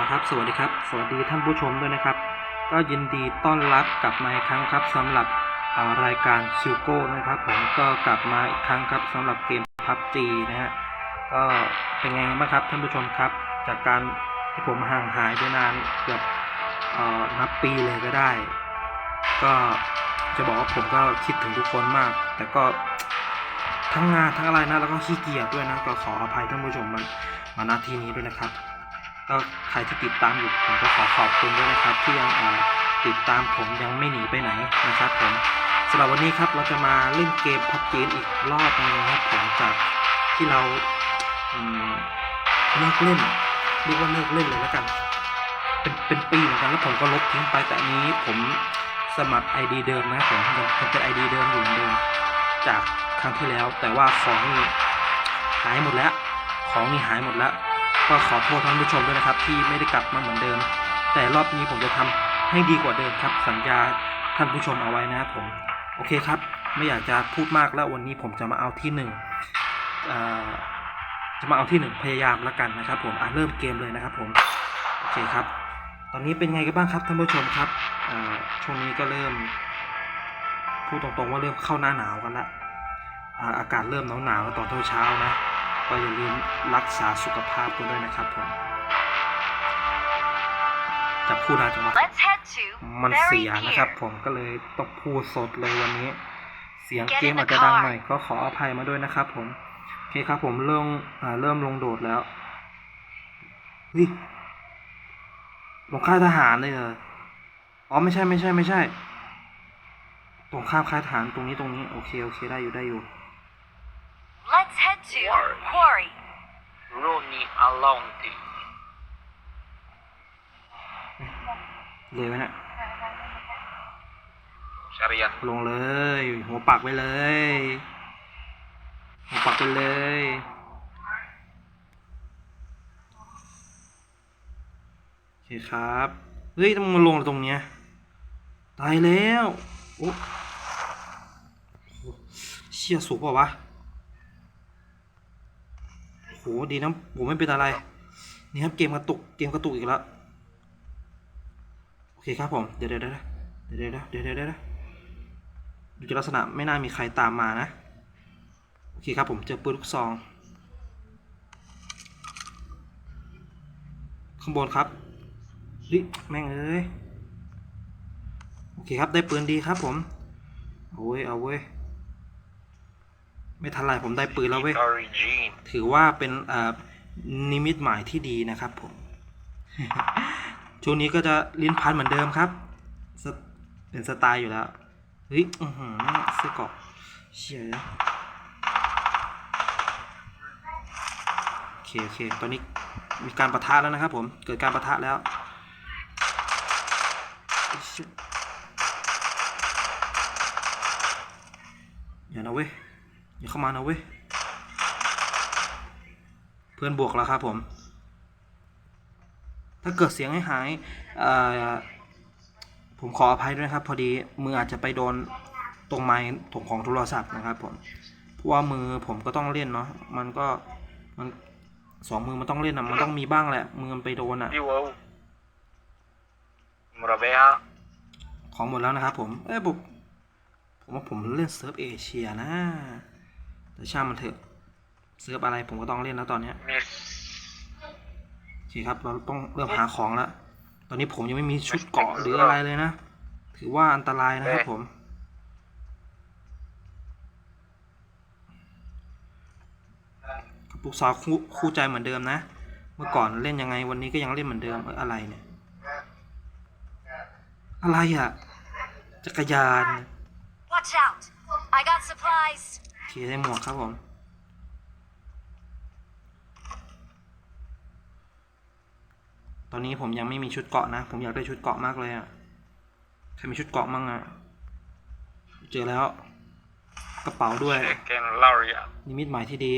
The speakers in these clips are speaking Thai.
นะครับ สวัสดีครับ สวัสดีท่านผู้ชมด้วยนะครับ ก็ยินดีต้อนรับกลับมาอีกครั้งครับสำหรับารายการซิลโก้นะครับ ผมก็กลับมาอีกครั้งครับสำหรับเกมพับจีนะฮะก็เป็นไงบ้างครับท่านผู้ชมครับ จากการที่ผมห่างหายไปนานเกือบนับปีเลยก็ได้ ก็จะบอกว่าผมก็คิดถึงทุกคนมาก แต่ก็ทั้งงานทั้งอะไรนะแล้วก็ขี้เกียจด้วยนะก็ขออภัยท่านผู้ชมมันมาณที่นี้ด้วยนะครับ ก็ใครที่ติดตามอยู่ผมก็ขอขอบคุณด้วยนะครับ ที่ยังติดตามผมยังไม่หนีไปไหนนะครับผมสำหรับวันนี้ครับเราจะมาเล่นเกมพับจีนอีกรอบนึงนะครับผมจากที่เราเลิกเล่นเรียกว่าเลิกเล่นเลยแล้วกัน เป็นเป็นปีเหมือนกันแล้วผมก็ลบทิ้งไปแต่นี้ผมสมัคร ID เดิมนะผมยังยังเป็น ID เดิมอยู่เหมือนเดิมจากครั้งที่แล้ว แต่ว่าของนี่หายหมดแล้ว ของนี่หายหมดแล้ว ก็ขอโทษท่านผู้ชมด้วยนะครับ ที่ไม่ได้กลับมาเหมือนเดิม แต่รอบนี้ผมจะทำให้ดีกว่าเดิมครับ สัญญาท่านผู้ชมเอาไว้นะครับผม โอเคครับ ไม่อยากจะพูดมากแล้ววันนี้ผมจะมาเอาที่หนึ่งจะมาเอาที่หนึ่งพยายามแล้วกันนะครับ ผมอะเริ่มเกมเลยนะครับ ผมโอเคครับ ตอนนี้เป็นไงกันบ้างครับท่านผู้ชมครับช่วงนี้ก็เริ่มพูดตรงๆว่าเริ่มเข้าหน้าหนาวกันละอากาศเริ่มหนาวๆตอนเช้าๆนะ ก็อย่าลืมรักษาสุขภาพกันด้วยนะครับผมจับคู่นานจังวะ Let's head to มัน Berry เสียนะครับ Pier. ผมก็เลยต้องพูดสดเลยวันนี้ เสียง Get เกม in the อาจจะดัง car หน่อยก็ขออภัยมาด้วยนะครับ ผมโอเคครับ ผมเริ่มอ่าเริ่มลงโดดแล้วเฮ้ยลงค่ายทหารเลยเหรออ๋อไม่ใช่ไม่ใช่ไม่ใช่ ตรงข้ามค่ายทหารตรงนี้ตรงนี้โอเคโอเคได้อยู่ได้อยู่ Let's head to Quarry. Quarry. Ronnie Alonti. เลยไหมเนะ Syariah. ลงเลย หัวปักไปเลย หัวปักไปเลยโอเคครับ เฮ้ยต้องมาลงตรงเนี้ย ตายแล้ว โอ้โหเชี่ยสูงเปล่าวะ โหดีนะผมไม่เป็นอะไร นี่ครับเกมกระตุกเกมกระตุกอีกแล้วโอเคครับผมเดี๋ยวเดี๋ยวเดี๋ยวเดี๋ยวเดี๋ยวเดูจากลักษณะไม่น่ามีใครตามมานะโอเคครับผมเจอปืนลูกซอง ข้างบนครับดิแม่งเอ้ยโอเคครับได้ปืนดีครับผมเอาเว้ยเอาเว้ย ไม่ทันไรผมได้ปืนแล้วเว้ย Origin. ถือว่าเป็นเอ่อนิมิตหมายที่ดีนะครับผม ช่วงนี้ก็จะลิ้นพันเหมือนเดิมครับสเป็นสไตล์อยู่แล้ว เฮ้ยอือหือเสื้อเกราะเชี่ยโอเคโอเค ตอนนี้มีการประทะแล้วนะครับผม เกิดการประทะแล้วเชี่ยอย่านะเว้ย อย่าเข้ามานะเว้ย เพื่อนบวกแล้วครับผม ถ้าเกิดเสียงให้หายเอ่อผมขออภัยด้วยนะครับ พอดีมืออาจจะไปโดนตรงไม้ถงของโทรศัพท์นะครับผม เพราะว่ามือผมก็ต้องเล่นเนาะ มันก็มันสองมือมันต้องเล่นอะมันต้องมีบ้างแหละ มือมันไปโดนอะ Piwo. Murabea. ของหมดแล้วนะครับผม เอ้ยผมผมว่าผมเล่นเซิร์ฟเอเชียนะ แต่ช่างมันเถอะเซิร์ฟอะไรผมก็ต้องเล่นแล้วตอนเนี้ย Miss. โอเคครับเราต้องเริ่มหาของแล้วตอนนี้ผมยังไม่มีชุดเกราะหรืออะไรเลยนะ ถือว่าอันตรายนะครับผมกับลูกสาวคู่คู่ใจเหมือนเดิมนะ เมื่อก่อนเล่นยังไงวันนี้ก็ยังเล่นเหมือนเดิมเอ้ยอะไรเนี่ย อะไรอะจักรยาน Watch out. I got supplies. โอเคได้หมวกครับผมตอนนี้ผมยังไม่มีชุดเกราะนะ ผมอยากได้ชุดเกราะมากเลยอะ ใครมีชุดเกราะมั่งอะ เจอแล้ว กระเป๋าด้วย Second Laria. นิมิตหมายที่ดี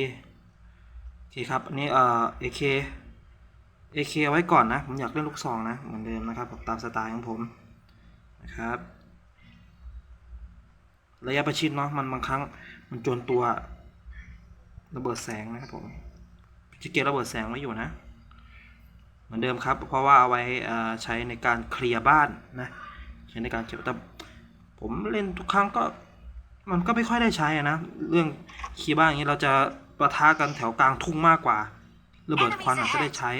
โอเคครับ อันนี้เอ่อ AK AK เอาไว้ก่อนนะ ผมอยากเล่นลูกซองนะ เหมือนเดิมนะครับผมตามสไตล์ของผมนะครับ ระยะประชิดเนาะ มันบางครั้ง มันจวนตัวระเบิดแสงนะครับผมจะเก็บระเบิดแสงไว้อยู่นะ เหมือนเดิมครับ เพราะว่าเอาไว้อ่าใช้ในการเคลียร์บ้านนะใช้ในการเก็บแต่ผมเล่นทุกครั้งก็มันก็ไม่ค่อยได้ใช้อะนะ เรื่องเคลียร์บ้านอย่างนี้เราจะประทะกันแถวกลางทุ่งมากกว่า ระเบิดควันอาจจะได้ใช้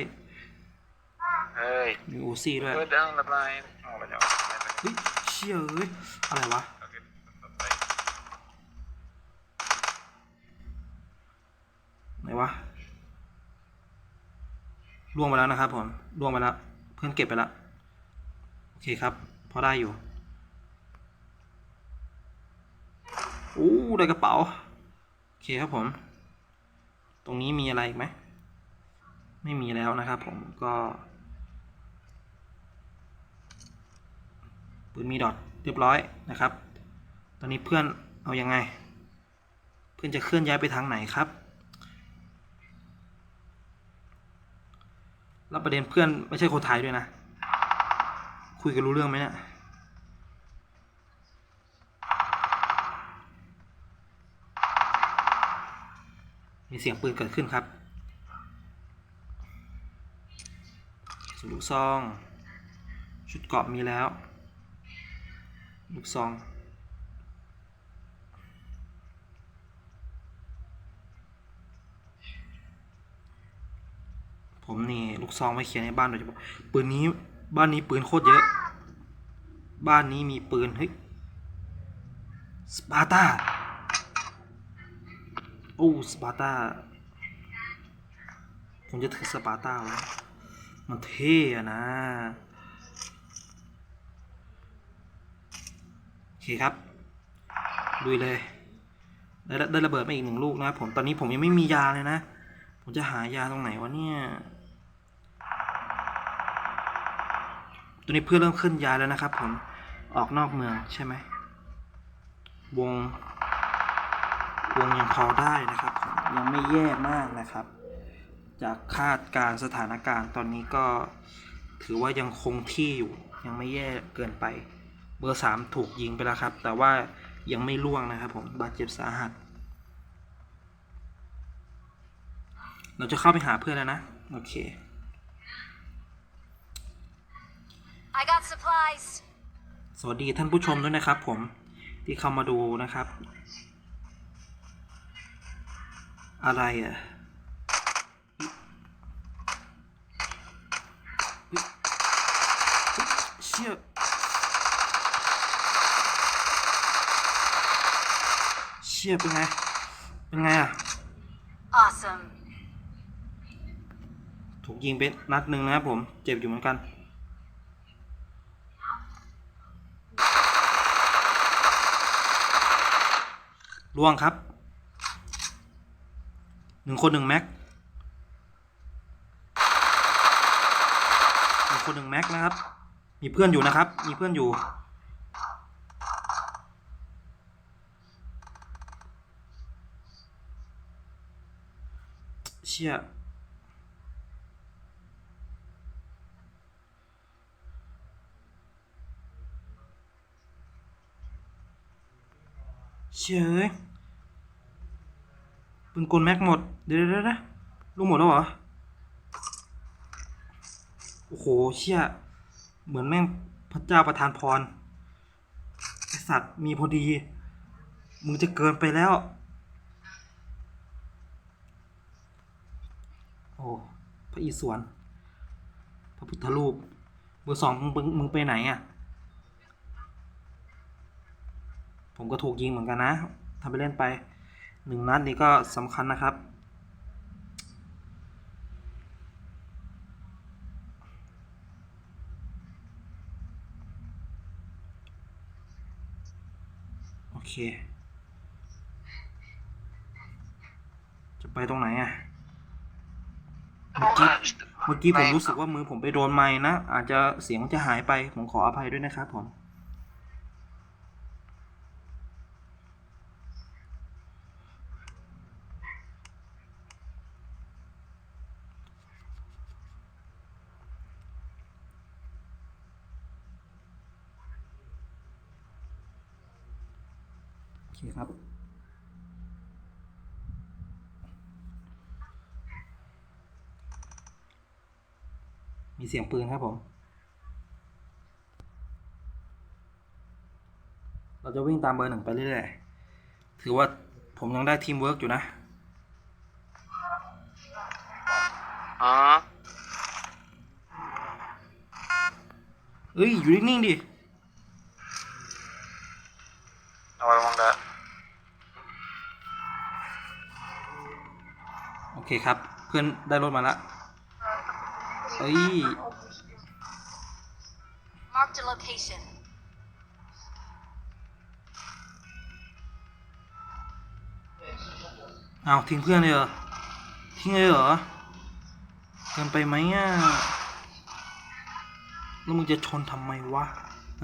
เฮ้ยมีอูซี่ด้วยเปิดดังละลายเอาไปแล้วไม่เป็นไรเฮ้ยเชี่ยเอ้ยอะไรวะ โอเคต่อไป ไหน วะล่วงไปแล้วนะครับผมล่วงไปแล้วเพื่อนเก็บไปแล้วโอเคครับพอได้อยู่อู้ได้กระเป๋าโอเคครับผม ตรงนี้มีอะไรอีกไหมไม่มีแล้วนะครับผมก็ปืนมีดอทเรียบร้อยนะครับ ตอนนี้เพื่อนเอายังไง เพื่อนจะเคลื่อนย้ายไปทางไหนครับ แล้วประเด็นเพื่อนไม่ใช่คนไทยด้วยนะ คุยกันรู้เรื่องไหมเนี่ยมีเสียงปืนเกิดขึ้นครับสุลูกซอง ชุดเกาะมีแล้ว ลูกซอง ผมนี่ลูกซองไว้เขียนในบ้านโดยเฉพาะปืนนี้บ้านนี้ปืนโคตรเยอะ บ้านนี้มีปืนเฮ้ยสปาร์ตาโอ้สปาร์ตาผมจะถือสปาร์ตาไว้มันเท่ะนะโอเคครับลุยเลยได้ระได้ระเบิดมาอีกหนึ่งลูกนะผมตอนนี้ผมยังไม่มียาเลยนะ ผมจะหายาตรงไหนวะเนี่ย ตัวนี้เพื่อนเริ่มขึ้นยาแล้วนะครับผมออกนอกเมืองใช่ไหมวงวงยังพอได้นะครับผมยังไม่แย่มากนะครับ จากคาดการณ์สถานการณ์ตอนนี้ก็ถือว่ายังคงที่อยู่ ยังไม่แย่เกินไป เบอร์สามถูกยิงไปแล้วครับ แต่ว่ายังไม่ล่วงนะครับผมบาดเจ็บสาหัส เราจะเข้าไปหาเพื่อนแล้วนะ โอเค I got supplies. สวัสดีท่านผู้ชมด้วยนะครับผมที่เข้ามาดูนะครับ อะไรอะเฮ้ยเฮ้ยเชี่ยเชี่ยเป็นไง เป็นไงอะ Awesome. ถูกยิงไปนัดหนึ่งนะครับผม เจ็บอยู่เหมือนกัน ล่วงครับหนึ่งคนหนึ่งแม็กหนึ่งคนหนึ่งแม็กนะครับ มีเพื่อนอยู่นะครับ มีเพื่อนอยู่ เชี่ยเชย ปืนกลแม็กหมด เดี๋ยวเดี๋ยวลูกหมดแล้วเหรอ โอ้โห เชี่ย เหมือนแม่งพระเจ้าประทานพรไอสัตว์มีพอดี มึงจะเกินไปแล้ว โอ้ พระอิศวร พระพุทธรูปเบอร์สองมึงมึงมึงไปไหนอะ ผมก็ถูกยิงเหมือนกันนะทำไปเล่นไป หนึ่งนัดนี้ก็สำคัญนะครับ โอเค จะไปตรงไหนอะเมื่อกี้เมื่อกี้ผมรู้สึกว่ามือผมไปโดนไม้นะ อาจจะเสียงจะหายไป ผมขออภัยด้วยนะครับผม โอเคครับ โมีเสียงปืนครับผม เราจะวิ่งตามเบอร์หนึ่งไปเรื่อยๆ ถือว่าผมยังได้ทีมเวิร์กอยู่นะ อ๋อเอ้ย อยู่นิ่งๆดิ เอาไว้มองได้โอเคครับ เพื่อนได้รถมาละ เอ้ย Marked a location. เอาทิ้งเพื่อนเลยเหรอ ทิ้งเลยเหรอเกินไปไหมอะ แล้วมึงจะชนทำไมวะ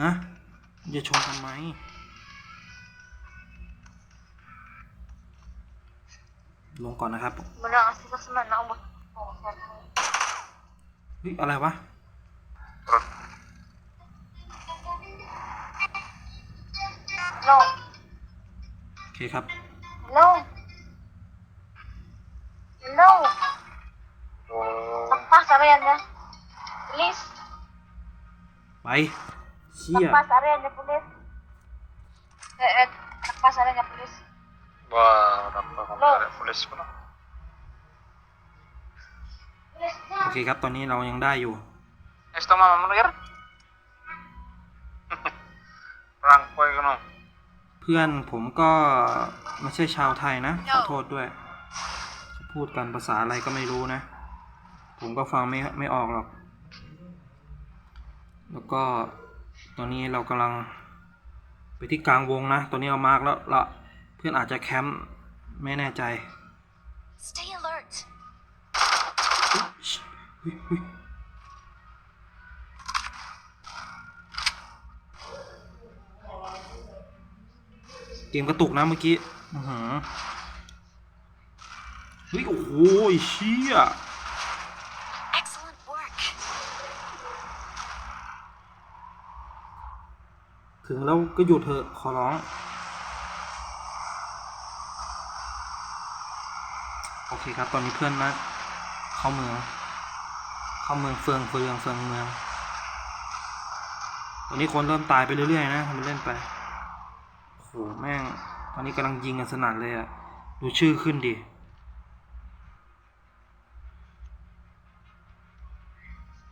ฮะ มึงจะชนทำไม ลงก่อนนะครับ Menang asli pas mana Allah. เฮ้ยอะไรวะรถ No, โอเคครับ no. No. โอ้ Lepas area nya. Please. ไปเชี่ย Lepas area nya please. Eh, eh, lepas area nya please. ว้าวรับตัวของได้ police ปะเนาะ Please. โเคครับ ตอนนี้เรายังได้อยู่ Esto mama mendengar? Perang kue kono. เพื่อนผมก็ไม่ใช่ชาวไทยนะ ขอโทษด้วยเขาพูดกันภาษาอะไรก็ไม่รู้นะ ผมก็ฟังไม่ไม่ออกหรอก แล้วก็ตอนนี้เรากำลังไปที่กลางวงนะ ตอนนี้เรามาร์กแล้วละเพื่อนอาจจะแคมป์ไม่แน่ใจ Stay alert. อุ๊ยชิอุ๊ยอุ๊ย เกมกระตุกนะเมื่อกี้อือหือเฮ้ยโอ้โหเชี่ยถึงแล้วก็หยุดเถอะขอร้อง โอเคครับ ตอนนี้เพื่อนนะ เข้าเมือง เข้าเมืองเฟืองเฟืองเฟืองเมืองตอนนี้คนเริ่มตายไปเรื่อยๆนะทำเป็นเล่นไปโหแม่ง ตอนนี้กำลังยิงกันสนั่นเลยอะดูชื่อขึ้นดิ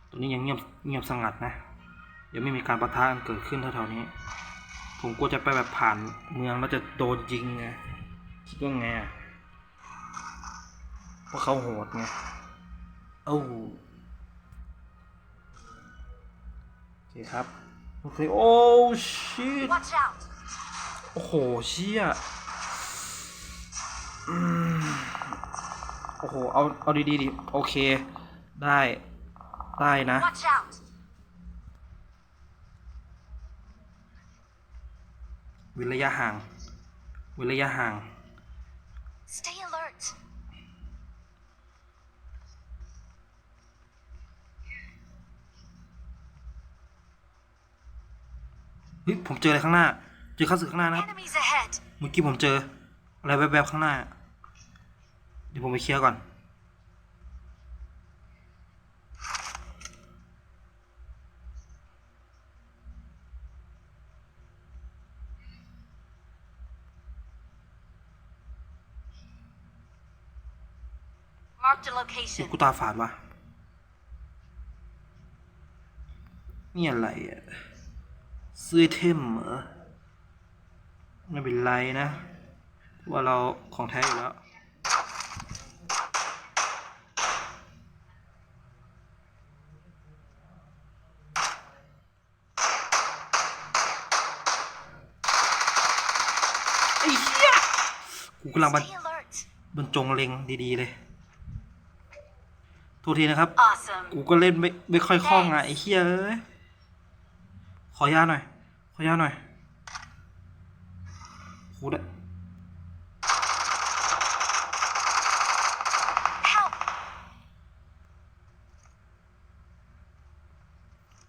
ตอนนี้ยังเงียบเงียบสงัดนะยังไม่มีการประทะกันเกิดขึ้นแถวๆนี้ ผมกลัวจะไปแบบผ่านเมืองแล้วจะโดนยิงไงคิดว่าไงอะเพราะเขาโหดไงเอ้า เคครับโอเคโอ้ชิต Watch out. โอ้โหเชี่ยอืมโอ้โห เอา เอาดีๆดิ โอเค ได้ ได้นะ Watch out. เว้นระยะห่างเว้นระยะห่าง Stay alert. เฮ้ยผมเจออะไรข้างหน้า เจอข้าศึกข้างหน้านะครับ Enemies ahead. เมื่อกี้ผมเจออะไรแวบๆข้างหน้า เดี๋ยวผมไปเคลียร์ก่อน Marked a เฮ้ย location. กูตาฝาดวะนี่อะไรอะ เสื้อเทมเหรอไม่เป็นไรนะ ว่าเราของแท้อยู่แล้วไอ้เหี้ยกูกำลังบรร Stay alert. บรรจงเล็งดีๆเลยโทษทีนะครับ Awesome. กูก็เล่นไม่ไม่ค่อยคล่องอะไอ้เหี้ยเอ้ย ขอยาหน่อย ขอยาหน่อยกูได้ Help.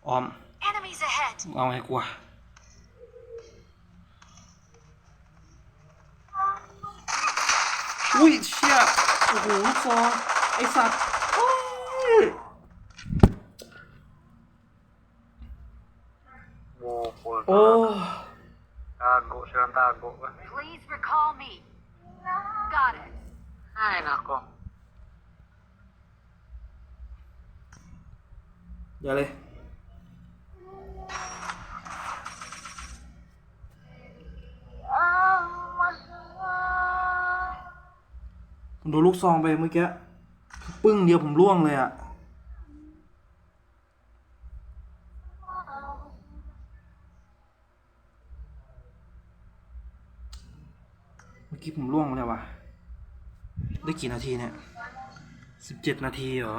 ออม Enemies ahead. มึงเอาไงกูอะอุ้ยเชี่ยโอ้โหลูกซองไอสัตว์ โอ้ตาโบชื่อตาโบ Please recall me. Got it. ให้นะกงอย่าเลย ผมดูลูกซองไปเมื่อกี้ ปึ้งเดียวผมร่วงเลยอะ กี้ผมร่วงมาแล้ววะได้กี่นาทีเนี่ยสิบเจ็ดนาทีเหรอ